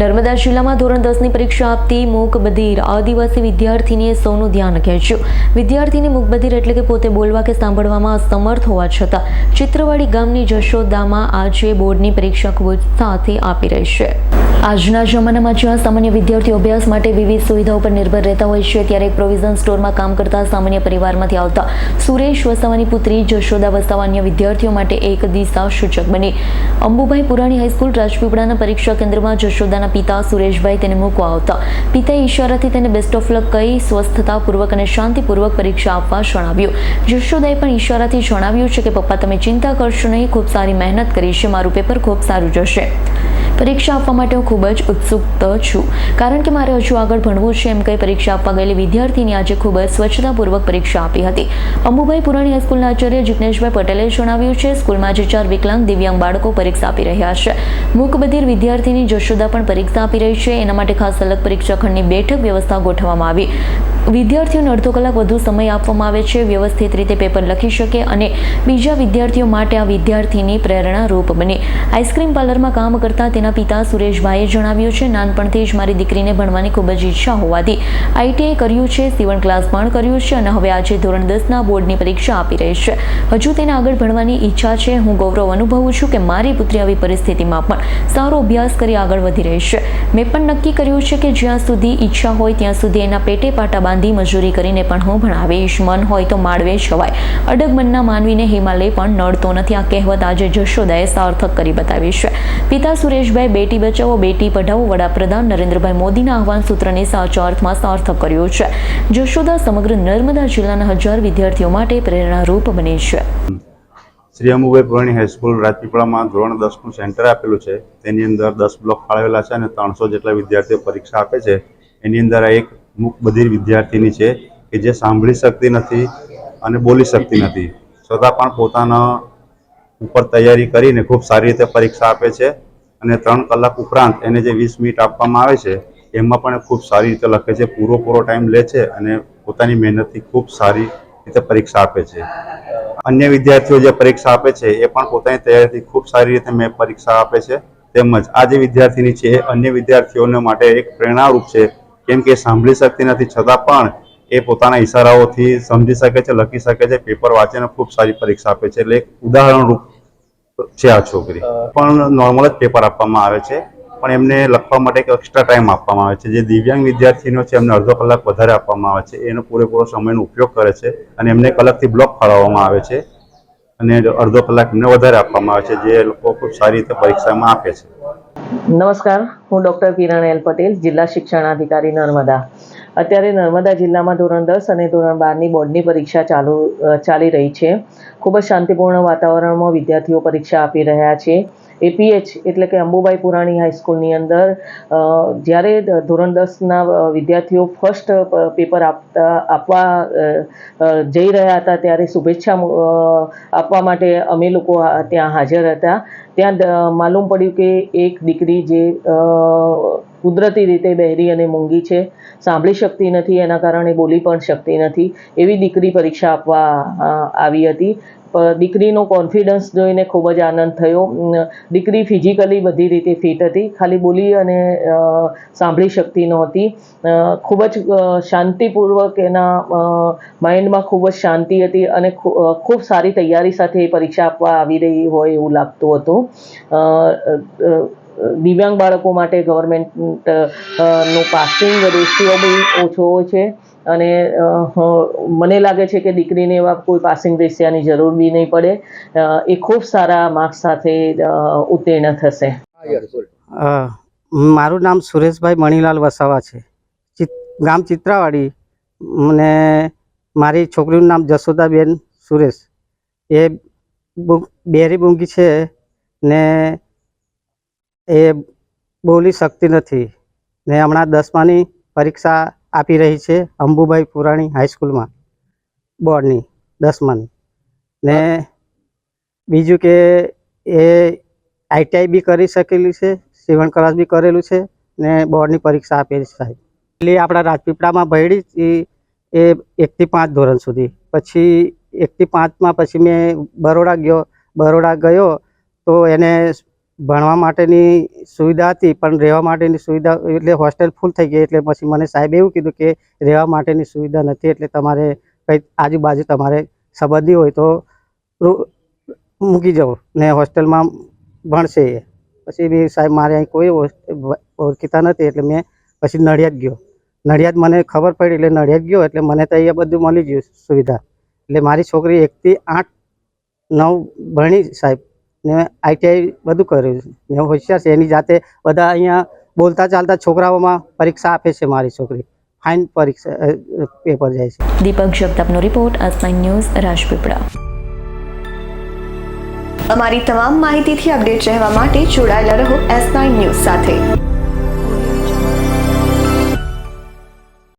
નર્મદા જિલ્લામાં ધોરણ દસની પરીક્ષા આપતી મૂકબધિર. આદિવાસી વિદ્યાર્થીનીએ સૌનું ધ્યાન ખેંચ્યું. વિદ્યાર્થીની મૂકબધિર એટલે કે પોતે બોલવા કે સાંભળવામાં અસમર્થ હોવા છતાં, ચિત્રવાડી ગામની જશોદામાં આજે બોર્ડની પરીક્ષા ખૂબ ઉત્સાહથી આપી રહી છે. આજના જમાનામાં જ્યાં સામાન્ય વિદ્યાર્થીઓ અભ્યાસ માટે વિવિધ સુવિધાઓ પર નિર્ભર રહેતા હોય છે, ત્યારે એક પ્રોવિઝન સ્ટોરમાં કામ કરતા સામાન્ય પરિવારમાંથી આવતા સુરેશ વસાવાની પુત્રી જશોદા વસાવા અન્ય વિદ્યાર્થીઓ માટે એક દિશા સૂચક બની. અંબુભાઈ પુરાણી હાઈસ્કૂલ રાજપીપળાના પરીક્ષા કેન્દ્રમાં જશોદાના પિતા સુરેશભાઈ તેને મૂકવા આવતા. પિતાએ ઈશારાથી તેને બેસ્ટ ઓફ લક કહી સ્વસ્થતાપૂર્વક અને શાંતિપૂર્વક પરીક્ષા આપવા જણાવ્યું. જશોદાએ પણ ઈશારાથી જણાવ્યું છે કે, પપ્પા, તમે ચિંતા કરશો નહીં, ખૂબ સારી મહેનત કરી છે, મારું પેપર ખૂબ સારું જશે. પરીક્ષા આપવા માટે હું ખૂબ જ ઉત્સુક છું. કારણ કે મારે હજુ આગળ ભણવું છે એમ કહી પરીક્ષા આપવા ગયેલી વિદ્યાર્થીની આજે ખૂબ જ સ્વચ્છતાપૂર્વક પરીક્ષા આપી હતી. અંબુભાઈ પુરાણી હાઈસ્કૂલના આચાર્ય જિગ્નેશભાઈ પટેલે જણાવ્યું છે, સ્કૂલમાં જે ચાર વિકલાંગ દિવ્યાંગ બાળકો પરીક્ષા આપી રહ્યા છે. મૂકબધિર વિદ્યાર્થીની જશોદા પણ પરીક્ષા આપી રહી છે. એના માટે ખાસ અલગ પરીક્ષા ખંડની બેઠક વ્યવસ્થા ગોઠવવામાં આવી. વિદ્યાર્થીઓને અડધો કલાક વધુ સમય આપવામાં આવે છે. વ્યવસ્થિત રીતે પેપર લખી શકે અને બીજા વિદ્યાર્થીઓ માટે આ વિદ્યાર્થીની પ્રેરણારૂપ બને. આઈસ્ક્રીમ પાર્લરમાં કામ કરતા તેના પિતા સુરેશભાઈએ જણાવ્યું છે, નાનપણથી જ મારી દીકરીને ભણવાની ખૂબ જ ઈચ્છા હોવાથી આઈટીઆઈ કર્યું છે સીવણ ક્લાસ પણ કર્યું છે અને હવે આજે ધોરણ દસના બોર્ડની પરીક્ષા આપી રહી છે. હજુ તેને આગળ ભણવાની ઈચ્છા છે. હું ગૌરવ અનુભવું છું કે મારી પુત્રી આવી પરિસ્થિતિમાં પણ સારો અભ્યાસ કરી આગળ વધી રહી છે. મેં પણ નક્કી કર્યું છે કે જ્યાં સુધી ઈચ્છા હોય ત્યાં સુધી એના પેટે પાટા બાંધી મજૂરી કરીને પણ હું ભણાવીશ. મન હોય તો માળવે છવાય. અડગ મનના માનવીને હિમાલય પણ નડતો નથી. આ કહેવત આજે જશોદાએ સાર્થક કરી બતાવી છે. પિતા સુરેશભાઈ, બેટી બચાવો, બેટી પઢાવો, વડાપ્રધાન નરેન્દ્રભાઈ મોદીના આહવાન સૂત્રને સાચા અર્થમાં સાર્થક કર્યું છે. જશોદા સમગ્ર નર્મદા જિલ્લાના હજાર વિદ્યાર્થીઓ માટે પ્રેરણારૂપ બની છે. શ્રી અમુભાઈ પુરાણી હાઈસ્કૂલ રાજપીપળામાં ધોરણ દસનું સેન્ટર આપેલું છે. તેની અંદર દસ બ્લોક ફાળવેલા છે અને ત્રણસો જેટલા વિદ્યાર્થીઓ પરીક્ષા આપે છે. એની અંદર એક મુક બધી વિદ્યાર્થીની છે કે જે સાંભળી શકતી નથી અને બોલી શકતી નથી. છતાં પણ પોતાના ઉપર તૈયારી કરીને ખૂબ સારી રીતે પરીક્ષા આપે છે અને ત્રણ કલાક ઉપરાંત એને જે વીસ મિનિટ આપવામાં આવે છે, એમાં પણ ખૂબ સારી રીતે લખે છે, પૂરો પૂરો ટાઈમ લે છે અને પોતાની મહેનતથી ખૂબ સારી રીતે પરીક્ષા આપે છે. અન્ય વિદ્યાર્થીઓ જે પરીક્ષા આપે છે, એ પણ પોતાની તૈયારીથી ખૂબ સારી રીતે મેં પરીક્ષા આપે છે. તેમજ આ જે વિદ્યાર્થીની છે, એ અન્ય વિદ્યાર્થીઓને માટે એક પ્રેરણારૂપ છે કેમ કે સાંભળી શકતી નથી. છતાં પણ એ પોતાના ઈશારાઓથી સમજી શકે છે લખી શકે છે. પેપર વાંચીને ખૂબ સારી પરીક્ષા આપે છે. એટલે એક ઉદાહરણરૂપ છે આ છોકરી. પણ નોર્મલ જ પેપર આપવામાં આવે છે. પણ એમને લખવા માટે એક એક્સ્ટ્રા ટાઈમ આપવામાં આવે છે. જે દિવ્યાંગ વિદ્યાર્થીનો છે એમને અડધો કલાક વધારે આપવામાં આવે છે. એનો પૂરેપૂરો સમયનો ઉપયોગ કરે છે અને એમને કલાકથી બ્લોક ફાળવવામાં આવે છે. અને અડધો કલાક એમને વધારે આપવામાં આવે છે જે લોકો ખૂબ સારી રીતે પરીક્ષામાં આપે છે. નમસ્કાર હું ડૉક્ટર કિરણ એલ પટેલ જિલ્લા શિક્ષણાધિકારી નર્મદા. અત્યારે નર્મદા જિલ્લામાં ધોરણ દસ અને ધોરણ બારની બોર્ડની પરીક્ષા ચાલુ ચાલી રહી છે. ખૂબ જ શાંતિપૂર્ણ વાતાવરણમાં વિદ્યાર્થીઓ પરીક્ષા આપી રહ્યા છે. એપીએચ એટલે કે અંબુબાઈ પુરાણી હાઈસ્કૂલની અંદર જ્યારે ધોરણ દસના વિદ્યાર્થીઓ ફર્સ્ટ પેપર આપતા, આપવા જઈ રહ્યા હતા ત્યારે શુભેચ્છા આપવા માટે અમે લોકો ત્યાં હાજર હતા. ત્યાં માલુમ પડ્યું કે એક દીકરી જે કુદરતી રીતે બહેરી અને મૂંગી છે. સાંભળી શકતી નથી, એના કારણે બોલી પણ શકતી નથી. એવી દીકરી પરીક્ષા આપવા આવી હતી. દીકરીનો કોન્ફિડન્સ જોઈને ખૂબ જ આનંદ થયો. દીકરી ફિઝિકલી બધી રીતે ફિટ હતી. ખાલી બોલી અને સાંભળી શકતી નહોતી. ખૂબ જ શાંતિપૂર્વક એના માઇન્ડમાં ખૂબ જ શાંતિ હતી અને ખૂબ સારી તૈયારી સાથે એ પરીક્ષા આપવા આવી રહી હોય એવું લાગતું હતું. દિવ્યાંગ બાળકો માટે ગવર્મેન્ટ નો પાસિંગ રેશિયો બી ઓછો છે. અને મને લાગે છે કે દીકરીને એવા કોઈ પાસિંગ રેશિયાની જરૂર બી નહીં પડે. એ ખૂબ સારા માર્ક્સ સાથે ઉત્તીર્ણ થશે. મારું નામ સુરેશભાઈ મણીલાલ વસાવા છે. ગામ ચિત્રાવાડી. મને, મારી છોકરીનું નામ જશોદાબેન સુરેશ. એ બેરી બુંગી છે ને એ બોલી શકતી નથી. ને હમણાં દસમાની પરીક્ષા આપી રહી છે અંબુભાઈ પુરાણી હાઈસ્કૂલમાં બોર્ડની દસમાની. ને બીજું કે એ આઈટીઆઈ બી કરી શકેલી છે, સીવણ ક્લાસ બી કરેલું છે, ને બોર્ડની પરીક્ષા આપેલી છે. સાહેબ એટલે આપણા રાજપીપળામાં એ એ એકથી પાંચ ધોરણ સુધી. પછી એકથી પાંચમાં પછી મેં બરોડા ગયો બરોડા ગયો તો એને ભણવા માટેની સુવિધા હતી, પણ રહેવા માટેની સુવિધા એટલે હોસ્ટેલ ફૂલ થઈ ગઈ એટલે પછી મને સાહેબ એવું કીધું કે રહેવા માટેની સુવિધા નથી એટલે તમારે કંઈ આજુબાજુ તમારે સંબંધી હોય તો મૂકી જવું ને હોસ્ટેલમાં ભણશે એ. પછી બી સાહેબ મારે અહીં કોઈ ઓળખીતા નથી એટલે મેં પછી નડિયાદ ગયો. નડિયાદ મને ખબર પડી એટલે નડિયાદ ગયો એટલે મને તો અહીંયા બધું મળી ગયું સુવિધા. એટલે મારી છોકરી એકથી આઠ, નવ ભણી સાહેબ ને આઈટીઆઈ બધું કર્યું છે. ને હોશિયાર છે, એની જાતે બધા અહીંયા બોલતા ચાલતા છોકરાઓમાં પરીક્ષા આપે છે મારી છોકરી. ફાઇન પરીક્ષા પેપર જાય છે. દીપક જગતાપનો રિપોર્ટ અસ્માઇન ન્યૂઝ, રાજપીપળા. અમારી તમામ માહિતીથી અપડેટ રહેવા માટે જોડાયેલા રહો એસ નાઇન ન્યૂઝ સાથે.